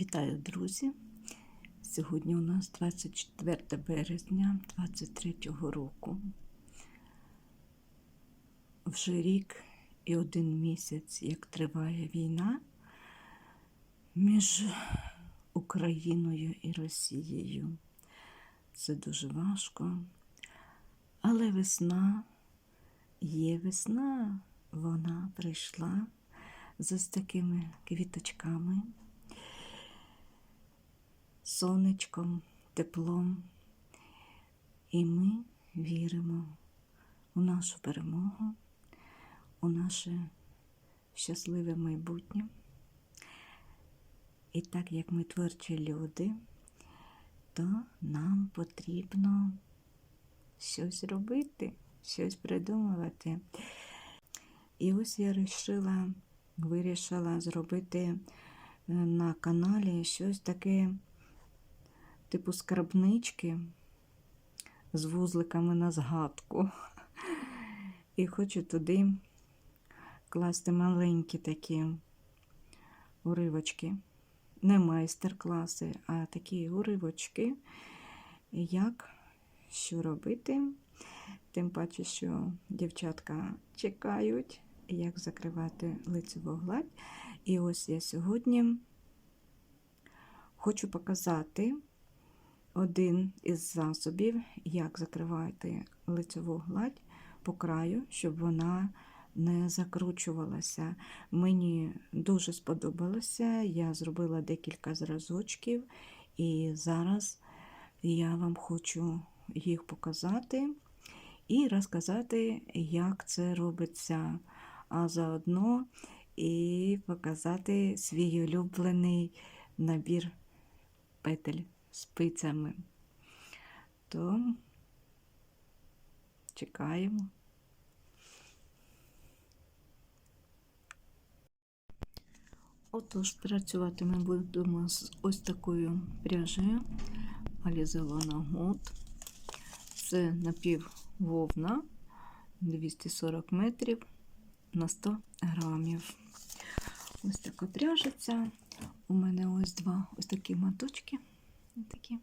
Вітаю, друзі! Сьогодні у нас 24 березня 23 року. Вже рік і один місяць, як триває війна між Україною і Росією. Це дуже важко. Але весна є весна, вона прийшла з такими квіточками сонечком, теплом. І ми віримо у нашу перемогу, у наше щасливе майбутнє. І так як ми творчі люди, то нам потрібно щось робити, щось придумувати. І ось я вирішила, вирішила зробити е, на каналі щось таке типу скарбнички з вузликами на згадку. І хочу туди класти маленькі такі уривочки. Не майстер-класи, а такі уривочки, як що робити. Тим паче, що дівчатка чекають, як закривати лицеву гладь. І ось я сьогодні хочу показати один із засобів, як закривати лицеву гладь по краю, щоб вона не закручувалася. Мені дуже сподобалося, я зробила декілька зразочків, і зараз я вам хочу їх показати і розказати, як це робиться, а заодно і показати свій улюблений набір петель спицями. То чекаємо. Отож, працювати ми будемо з ось такою пряжею Алізелана Гуд. Це напіввовна 240 метрів на 100 грамів. Ось така пряжиця. У мене ось два ось такі моточки. Такі.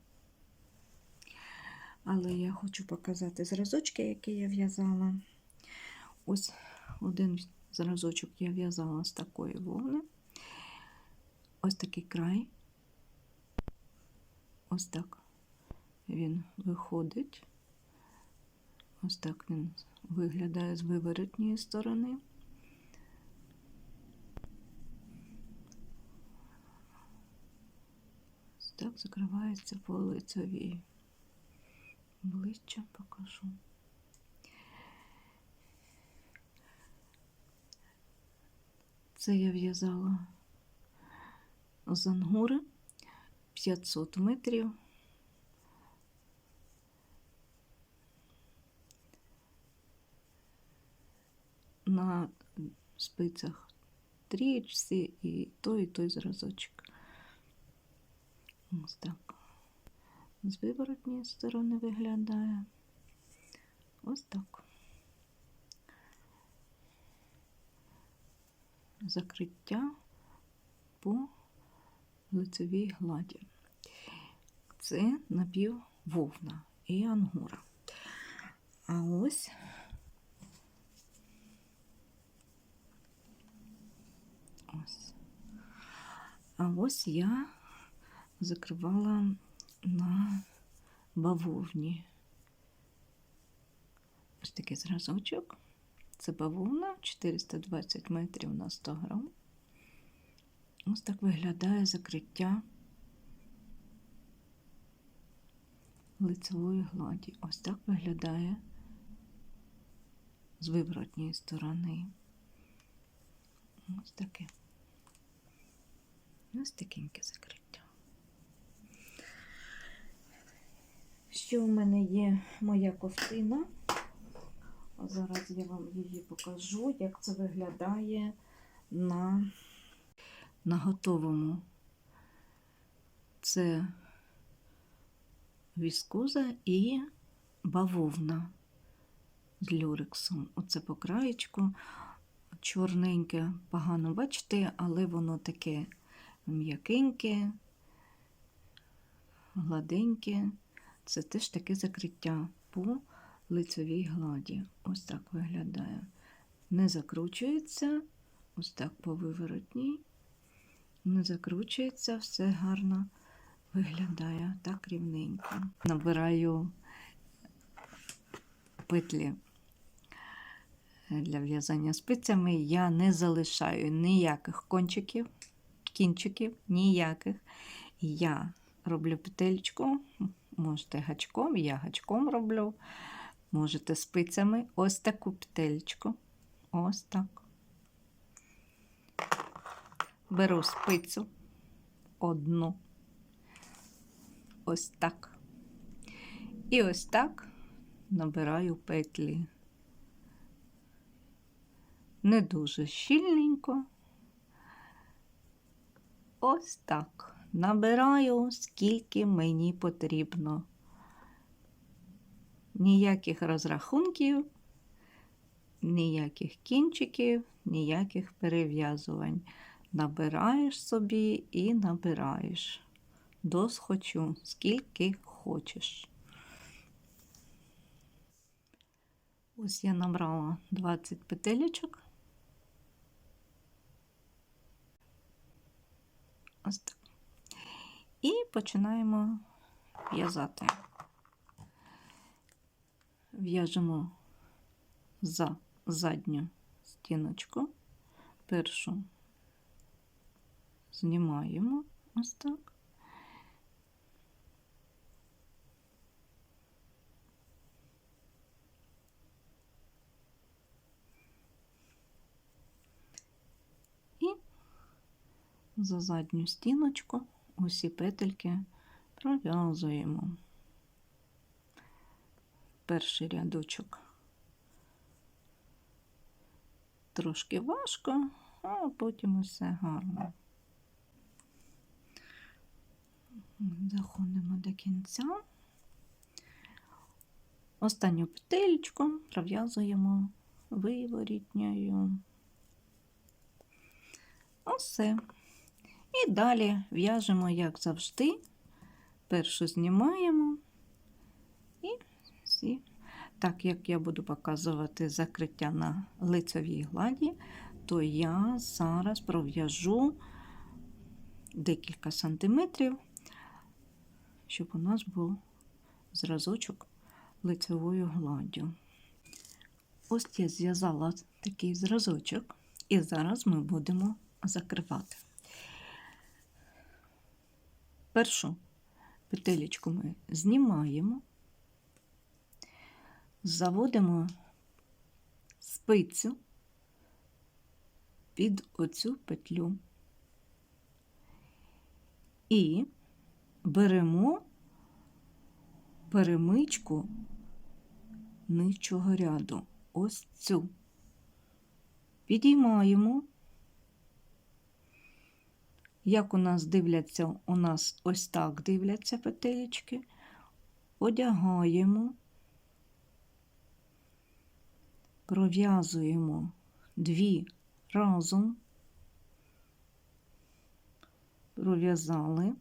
Але я хочу показати зразочки, які я в'язала. Ось один зразочок я в'язала з такої вовни. Ось такий край. Ось так він виходить. Ось так він виглядає з виворотньої сторони. Так закривається по лицевій. Ближче покажу. Це я в'язала з ангури 500 метрів. На спицях трічці і той, і той зразочок. Ось так. З виворотньої сторони виглядає. Ось так. Закриття по лицевій гладі. Це напіввовна і ангура. А ось ось. А ось я закривала на бавовні. Ось такий зразочок. Це бавовна 420 метрів на 100 грам. Ось так виглядає закриття лицевої гладі. Ось так виглядає з виворотньої сторони. Ось таке. Ось такеньке закриття. Ще у мене є моя ковтина. Зараз я вам її покажу, як це виглядає на, на готовому. Це віскоза і бавовна з люрексом. Оце по краєчку. Чорненьке, погано бачите, але воно таке м'якеньке, гладеньке. Це теж таке закриття по лицевій гладі. Ось так виглядає. Не закручується, ось так по виворотній. Не закручується, все гарно виглядає так рівненько. Набираю петлі для в'язання спицями. Я не залишаю ніяких кончиків, кінчиків, ніяких. Я роблю петельку, можете гачком, я гачком роблю, можете спицями. Ось таку петельку. Ось так. Беру спицю одну. Ось так. І ось так набираю петлі. Не дуже щільненько. Ось так. Набираю, скільки мені потрібно. Ніяких розрахунків, ніяких кінчиків, ніяких перев'язувань. Набираєш собі і набираєш. Досхочу, скільки хочеш. Ось я набрала 20 петелечок. Ось так. І починаємо в'язати. В'яжемо за задню стіночку. Першу знімаємо ось так. І за задню стіночку усі петельки пров'язуємо. Перший рядочок трошки важко, а потім усе гарно. Заходимо до кінця. Останню петельку пров'язуємо виворітньою. Усе. І далі в'яжемо, як завжди. Першу знімаємо і всі. Так як я буду показувати закриття на лицевій гладі, то я зараз пров'яжу декілька сантиметрів, щоб у нас був зразочок лицевою гладдю. Ось я зв'язала такий зразочок, і зараз ми будемо закривати. Першу петелечку ми знімаємо, заводимо спицю під оцю петлю і беремо перемичку нижчого ряду. Ось цю. Підіймаємо. Як у нас дивляться, у нас ось так дивляться петелечки, одягаємо, пров'язуємо дві разом, пров'язали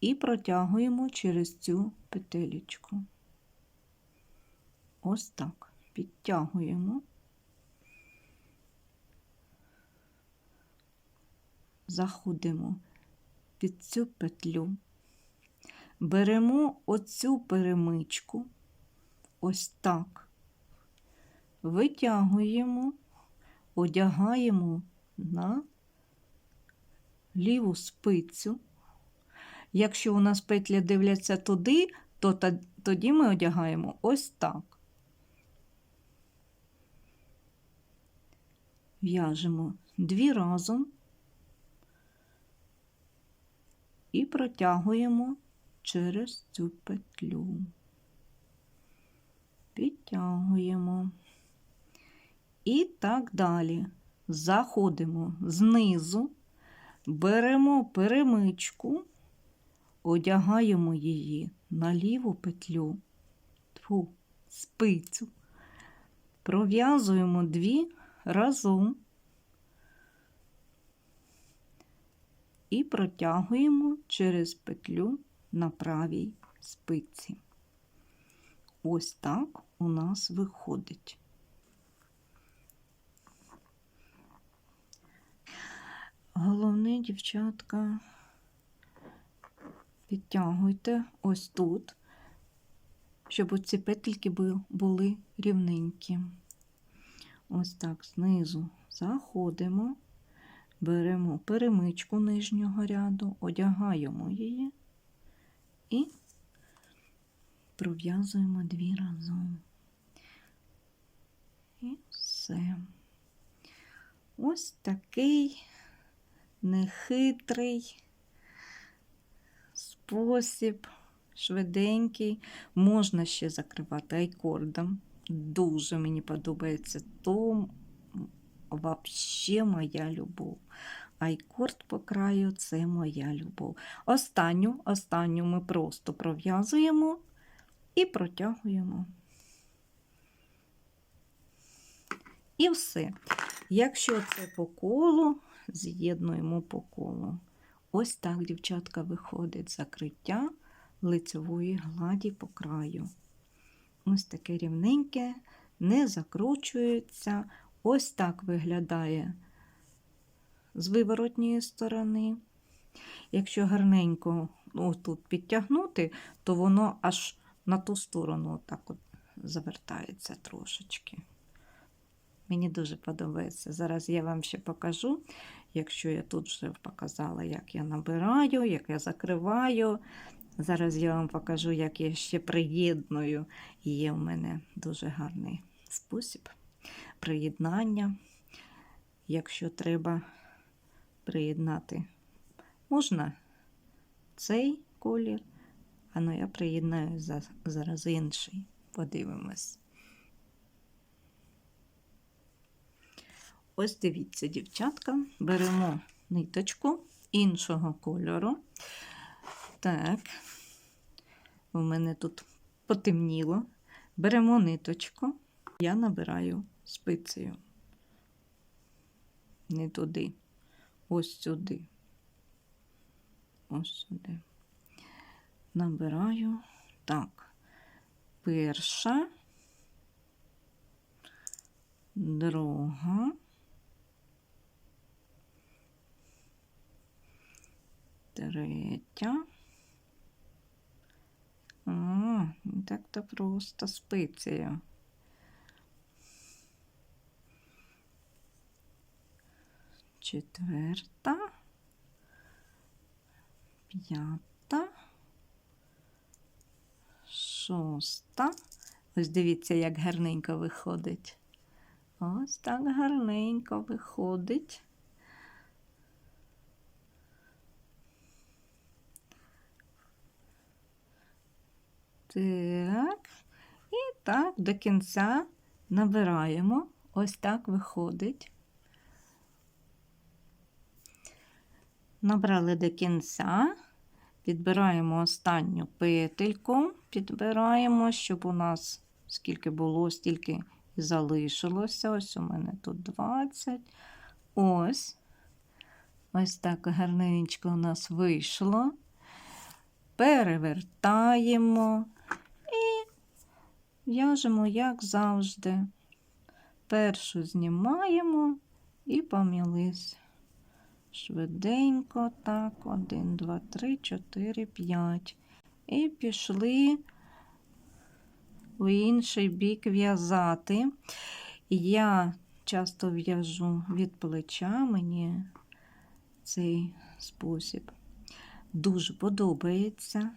і протягуємо через цю петелечку. Ось так підтягуємо. Заходимо під цю петлю, беремо оцю перемичку, ось так, витягуємо, одягаємо на ліву спицю. Якщо у нас петля дивляться туди, то тоді ми одягаємо ось так. В'яжемо дві разом. І протягуємо через цю петлю. Підтягуємо. І так далі. Заходимо знизу, беремо перемичку, одягаємо її на ліву петлю, тьфу, спицю, пров'язуємо дві разом і протягуємо через петлю на правій спиці. Ось так у нас виходить. Головне, дівчатка, підтягуйте ось тут, щоб ці петельки були рівненькі. Ось так знизу заходимо, беремо перемичку нижнього ряду, одягаємо її і пров'язуємо дві разом. І все. Ось такий нехитрий спосіб, швиденький. Можна ще закривати айкордом. Дуже мені подобається то вообще моя любов. Айкорд по краю це моя любов. Останню, останню ми просто пров'язуємо і протягуємо. І все. Якщо це по колу, з'єднуємо по колу. Ось так, дівчатка, виходить закриття лицевої гладі по краю. Ось таке рівненьке, не закручується. Ось так виглядає з виворотньої сторони. Якщо гарненько ну, тут підтягнути, то воно аж на ту сторону так от завертається трошечки. Мені дуже подобається. Зараз я вам ще покажу, якщо я тут вже показала, як я набираю, як я закриваю. Зараз я вам покажу, як я ще приєдную. І є в мене дуже гарний спосіб приєднання. Якщо треба приєднати, можна цей колір, а ну я приєднаю зараз інший. Подивимось. Ось дивіться, дівчатка, беремо ниточку іншого кольору. Так, у мене тут потемніло. Беремо ниточку, я набираю спицею. Не туди, ось сюди. Ось сюди. Набираю так. Перша, друга. Третя. А, не так-то просто спицею. Четверта. П'ята. Шоста. Ось дивіться, як гарненько виходить. Ось так гарненько виходить. Так. І так до кінця набираємо. Ось так виходить. Набрали до кінця, підбираємо останню петельку, підбираємо, щоб у нас скільки було, стільки і залишилося. Ось у мене тут 20. Ось. Ось так гарненько у нас вийшло. Перевертаємо і в'яжемо, як завжди. Першу знімаємо і помілись. Швиденько, так, 1, 2, 3, 4, 5. І пішли у інший бік в'язати. Я часто в'яжу від плеча, мені цей спосіб дуже подобається.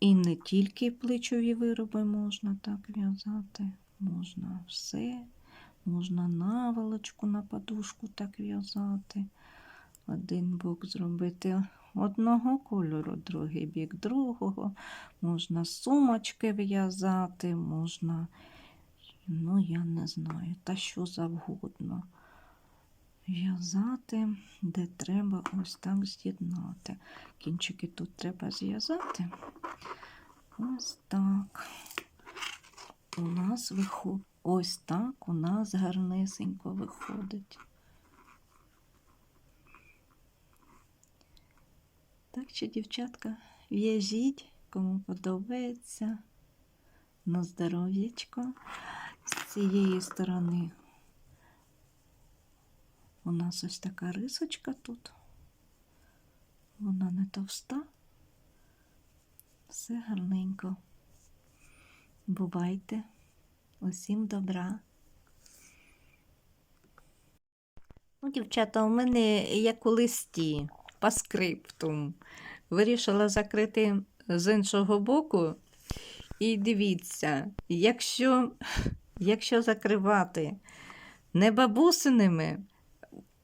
І не тільки плечові вироби можна так в'язати, можна все. Можна наволочку на подушку так в'язати. Один бок зробити одного кольору, другий бік другого. Можна сумочки в'язати, можна, ну, я не знаю, та що завгодно. В'язати, де треба ось так з'єднати. Кінчики тут треба зв'язати. Ось так. У нас виходить. Ось так у нас гарнесенько виходить. Так що, дівчатка, в'яжіть, кому подобається. На здоров'ячко. З цієї сторони у нас ось така рисочка тут. Вона не товста. Все гарненько. Бувайте. Усім добра. Ну, дівчата, у мене як у листі, по скриптум. Вирішила закрити з іншого боку. І дивіться, якщо, якщо закривати не бабусиними,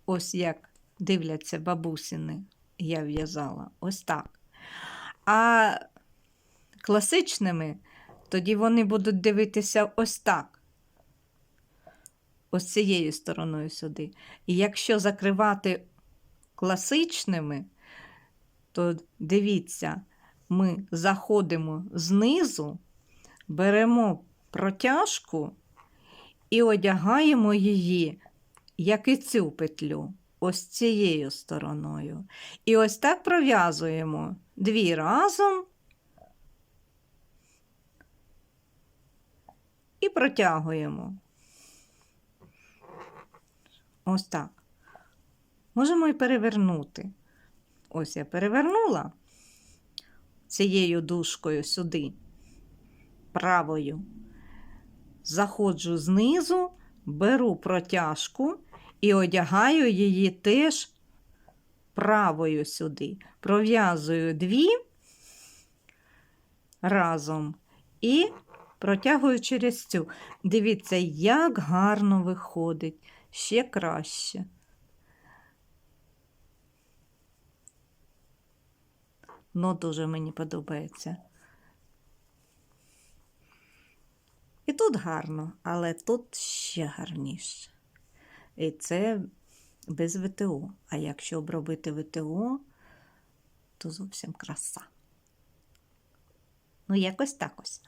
ось як дивляться бабусини, я в'язала, ось так. А класичними, тоді вони будуть дивитися ось так. Ось цією стороною сюди. І якщо закривати класичними, то дивіться, ми заходимо знизу, беремо протяжку і одягаємо її, як і цю петлю, ось цією стороною. І ось так пров'язуємо дві разом і протягуємо. Ось так. Можемо і перевернути. Ось я перевернула цією дужкою сюди, правою. Заходжу знизу, беру протяжку і одягаю її теж правою сюди. Пров'язую дві разом і протягую через цю. Дивіться, як гарно виходить, ще краще. Ну, дуже мені подобається. І тут гарно, але тут ще гарніше. І це без ВТО. А якщо обробити ВТО, то зовсім краса. Ну, якось так ось.